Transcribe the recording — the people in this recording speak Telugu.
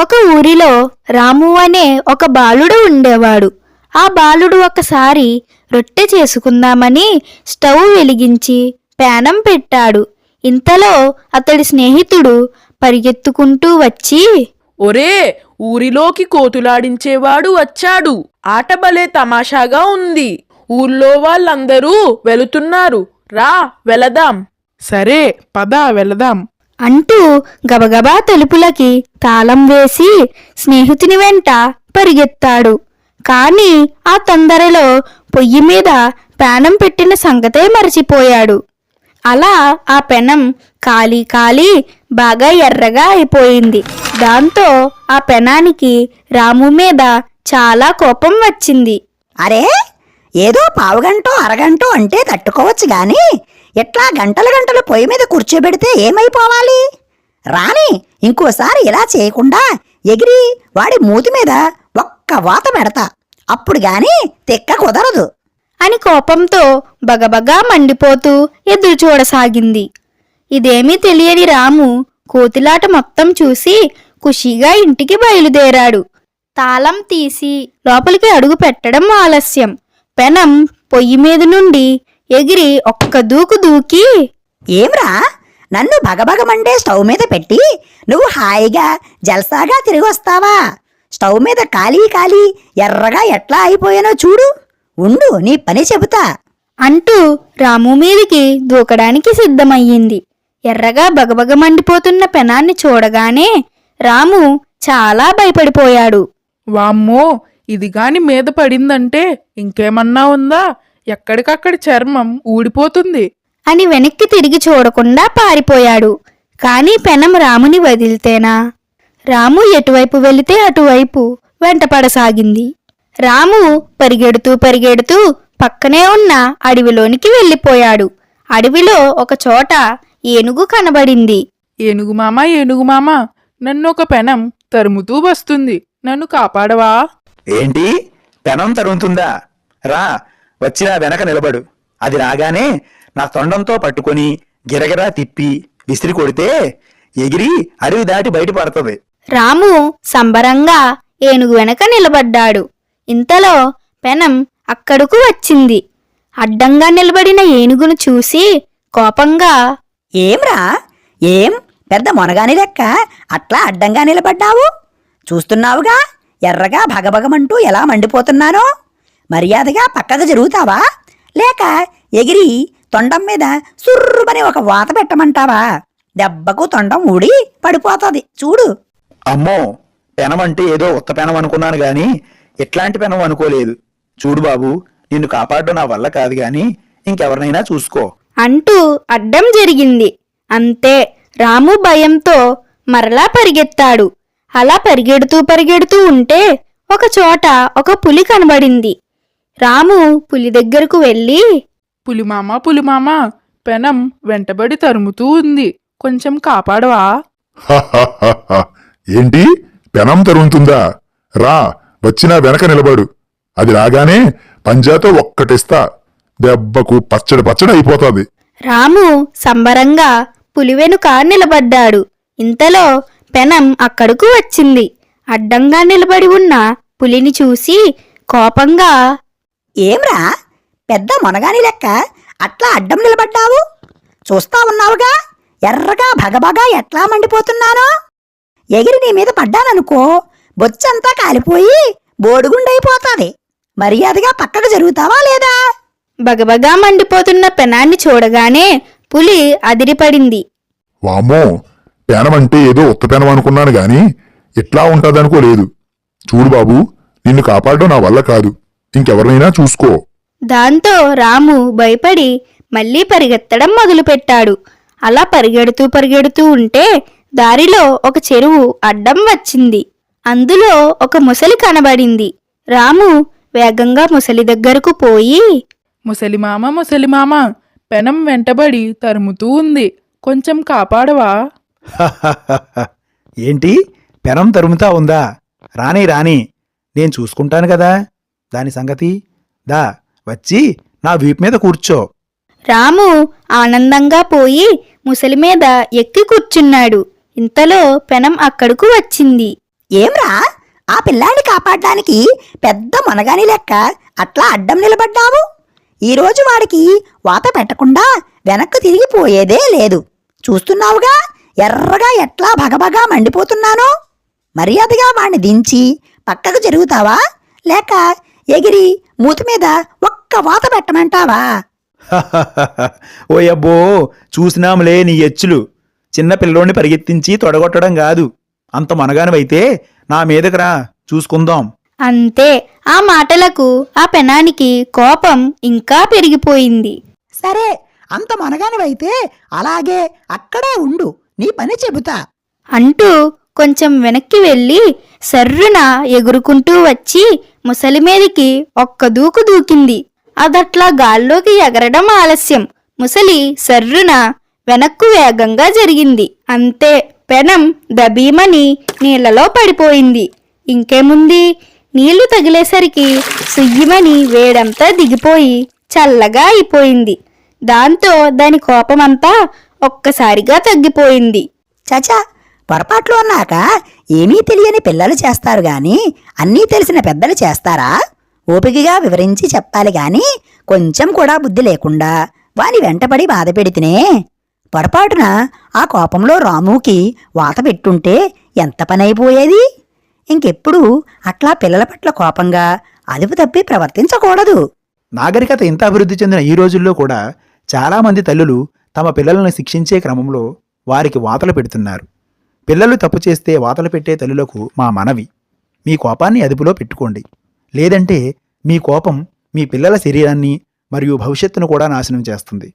ఒక ఊరిలో రాము అనే ఒక బాలుడు ఉండేవాడు. ఆ బాలుడు ఒకసారి రొట్టె చేసుకుందామని స్టవ్ వెలిగించి పేనం పెట్టాడు. ఇంతలో అతడి స్నేహితుడు పరిగెత్తుకుంటూ వచ్చి ఒరే ఊరిలోకి కోతులాడించేవాడు వచ్చాడు. ఆట భలే తమాషాగా ఉంది. ఊళ్ళో వాళ్ళందరూ వెళుతున్నారు. రా వెళదాం. సరే పద వెళదాం. అంటూ గబగబా తలుపులకి తాళం వేసి స్నేహితుని వెంట పరిగెత్తాడు. కాని ఆ తొందరలో పొయ్యి మీద పేనం పెట్టిన సంగతే మరచిపోయాడు. అలా ఆ పెనం కాలి కాలి బాగా ఎర్రగా అయిపోయింది. దాంతో ఆ పెనానికి రాము మీద చాలా కోపం వచ్చింది. అరే ఏదో పావుగంటో అరగంటో అంటే తట్టుకోవచ్చు గాని ఎట్లా గంటలు గంటలు పొయ్యి మీద కూర్చోబెడితే ఏమైపోవాలి? రాని ఇంకోసారి ఇలా చేయకుండా ఎగిరి వాడి మూతి మీద ఒక్క వాత పెడతా. అప్పుడు గాని తిక్క కుదరదు. అని కోపంతో బగబగా మండిపోతూ ఎదురు చూడసాగింది. ఇదేమీ తెలియని రాము కోతిలాట మొత్తం చూసి ఖుషీగా ఇంటికి బయలుదేరాడు. తాళం తీసి లోపలికి అడుగు పెట్టడం ఆలస్యం. పెనం పొయ్యి మీద నుండి ఎగిరి ఒక్క దూకు దూకి ఏమ్రా? నన్ను భగభగమండే స్టవ్ మీద పెట్టి నువ్వు హాయిగా జల్సాగా తిరిగి వస్తావా? స్టవ్ మీద ఖాళీ ఖాళీ ఎర్రగా ఎట్లా అయిపోయానో చూడు. ఉండు నీ పని చెబుతా. అంటూ రాము మీదికి దూకడానికి సిద్ధమయ్యింది. ఎర్రగా బగబగ మండిపోతున్న పెనాన్ని చూడగానే రాము చాలా భయపడిపోయాడు. వామ్మో ఇది గాని మీద పడిందంటే ఇంకేమన్నా ఉందా? ఎక్కడికక్కడ చర్మం ఊడిపోతుంది. అని వెనక్కి తిరిగి చూడకుండా పారిపోయాడు. కాని పెనం రాముని వదిలితేనా? రాము ఎటువైపు వెళితే అటువైపు వెంటపడసాగింది. రాము పరిగెడుతూ పరిగెడుతూ పక్కనే ఉన్న అడవిలోనికి వెళ్ళిపోయాడు. అడవిలో ఒక చోట ఏనుగు కనబడింది. ఏనుగు మామ ఏనుగు మామ నన్ను ఒక పెనం తరుముతూ వస్తుంది. నన్ను కాపాడవా? ఏంటి? పెనం తరుగుతుందా రా వచ్చి నా వెనక నిలబడు. అది రాగానే నా తొండంతో పట్టుకొని గిరగిరా తిప్పి విసిరి కొడితే ఎగిరి అడవి దాటి బయట పడుతుంది రాము సంబరంగా ఏనుగు వెనక నిలబడ్డాడు. ఇంతలో పెనం అక్కడకు వచ్చింది. అడ్డంగా నిలబడిన ఏనుగును చూసి కోపంగా ఏమ్రా? ఏం? పెద్ద మొనగాని లెక్క? అట్లా అడ్డంగా నిలబడ్డావు? చూస్తున్నావుగా? ఎర్రగా భగభగమంటూ ఎలా మండిపోతున్నానో? మర్యాదగా పక్కకు జరుగుతావా? లేక ఎగిరి తొండం మీద సుర్రుమని ఒక వాత పెట్టమంటావా? దెబ్బకు తొండం ఊడి పడిపోతుంది. చూడు. అమ్మో పెనం అంటే ఏదో ఉత్త పెనం అనుకున్నాను గాని ఇట్లాంటి పెనం అనుకోలేదు. చూడు బాబు నిన్ను కాపాడడం నా వల్ల కాదు గాని ఇంకెవరినైనా చూసుకో. అంటూ అడ్డం జరిగింది. అంతే రాము భయంతో మరలా పరిగెత్తాడు. అలా పరిగెడుతూ పరిగెడుతూ ఉంటే ఒక చోట ఒక పులి కనబడింది. రాము పులి దగ్గరకు వెళ్ళి పులిమామ పులిమామ పెనం వెంటబడి తరుముతూ ఉంది. కొంచెం కాపాడవా. ఏంటి? పెనం తరుగుతుందా రా వచ్చినా వెనక నిలబడు. అది రాగానే పంజాతో ఒక్కటిస్తా. దెబ్బకు పచ్చడి పచ్చడి అయిపోతాది. రాము సంబరంగా పులి వెనుక నిలబడ్డాడు. ఇంతలో పెనం అక్కడకు వచ్చింది. అడ్డంగా నిలబడి ఉన్న పులిని చూసి కోపంగా ఏమ్రా? పెద్ద మొనగాని లెక్క అట్లా అడ్డం నిలబడ్డావు? చూస్తా ఉన్నావుగా? ఎర్రగా భగభగా ఎట్లా మండిపోతున్నానో? ఎగిరి నీ మీద పడ్డాననుకో బొచ్చంతా కాలిపోయి బోడుగుండైపోతాది. మర్యాదగా పక్కకు జరుగుతావా లేదా? బగబగా మండిపోతున్న పెనాన్ని చూడగానే పులి అదిరిపడింది. వామ్మో పెనం అంటే ఏదో ఉత్త పెనం అనుకున్నాను గాని ఇట్లా ఉంటదనుకోలేదు. చూడు బాబు నిన్ను కాపాడడం నా వల్ల కాదు. ఇంకెవరినైనా చూసుకో. దాంతో రాము భయపడి మళ్ళీ పరిగెత్తడం మొదలుపెట్టాడు. అలా పరిగెడుతూ పరిగెడుతూ ఉంటే దారిలో ఒక చెరువు అడ్డం వచ్చింది. అందులో ఒక ముసలి కనబడింది. రాము వేగంగా ముసలి దగ్గరకు పోయి ముసలిమామ ముసలిమామ పెనం వెంటబడి తరుముతూ ఉంది. కొంచెం కాపాడవా. ఏంటి? పెనం తరుముతా ఉందా? రాని రాని నేను చూసుకుంటాను కదా. దాని సంగతి? దా వచ్చి నా వీపు మీద కూర్చో. రాము ఆనందంగా పోయి ముసలి మీద ఎక్కి కూర్చున్నాడు. ఇంతలో పెనం అక్కడకు వచ్చింది. ఏమ్రా? ఆ పిల్లాన్ని కాపాడడానికి పెద్ద మునగాని లెక్క అట్లా అడ్డం నిలబడ్డావు? ఈరోజు వాడికి వాత పెట్టకుండా వెనక్కు తిరిగిపోయేదే లేదు. చూస్తున్నావుగా? ఎర్రగా ఎట్లా భగభగా మండిపోతున్నానో? మర్యాదగా వాణ్ణి దించి పక్కకు జరుగుతావా? లేక ఎగిరి మూతి మీద ఒక్క వాత పెట్టమంటావా? ఓ అబ్బో చూసినాంలే నీ ఎచ్చులు చిన్న పిల్లోని పరిగెత్తించి తొడగొట్టడం కాదు. అంత మనగానివైతే నా మీదకి రా చూసుకుందాం. అంతే ఆ మాటలకు ఆ పెనానికి కోపం ఇంకా పెరిగిపోయింది. సరే అంత మనగానివైతే అలాగే అక్కడే ఉండు నీ పని చెబుతా. అంటూ కొంచెం వెనక్కి వెళ్ళి సర్రున ఎగురుకుంటూ వచ్చి ముసలి మీదికి ఒక్క దూకు దూకింది. అదట్లా గాల్లోకి ఎగరడం ఆలస్యం. ముసలి సర్రున వెనక్కు వేగంగా జరిగింది. అంతే పెనం దబీమని నీళ్ళలో పడిపోయింది. ఇంకేముంది? నీళ్ళు తగిలేసరికి సుయ్యమని వేడంతా దిగిపోయి చల్లగా అయిపోయింది. దాంతో దాని కోపమంతా ఒక్కసారిగా తగ్గిపోయింది. చచా పొరపాట్లు అన్నాక ఏమీ తెలియని పిల్లలు చేస్తారు గాని అన్నీ తెలిసిన పెద్దలు చేస్తారా? ఓపికగా వివరించి చెప్పాలి గాని కొంచెం కూడా బుద్ధి లేకుండా వాని వెంటపడి బాధ పెడితేనే పొరపాటున ఆ కోపంలో రాముకి వాత పెట్టుంటే ఎంత పనైపోయేది? ఇంకెప్పుడు అట్లా పిల్లల పట్ల కోపంగా అదుపు తప్పి ప్రవర్తించకూడదు. నాగరికత ఇంత అభివృద్ధి చెందిన ఈ రోజుల్లో కూడా చాలామంది తల్లులు తమ పిల్లలను శిక్షించే క్రమంలో వారికి వాతలు పెడుతున్నారు. పిల్లలు తప్పు చేస్తే వాతలు పెట్టే తల్లులకు మా మనవి. మీ కోపాన్ని అదుపులో పెట్టుకోండి. లేదంటే మీ కోపం మీ పిల్లల శరీరాన్ని మరియు భవిష్యత్తును కూడా నాశనం చేస్తుంది.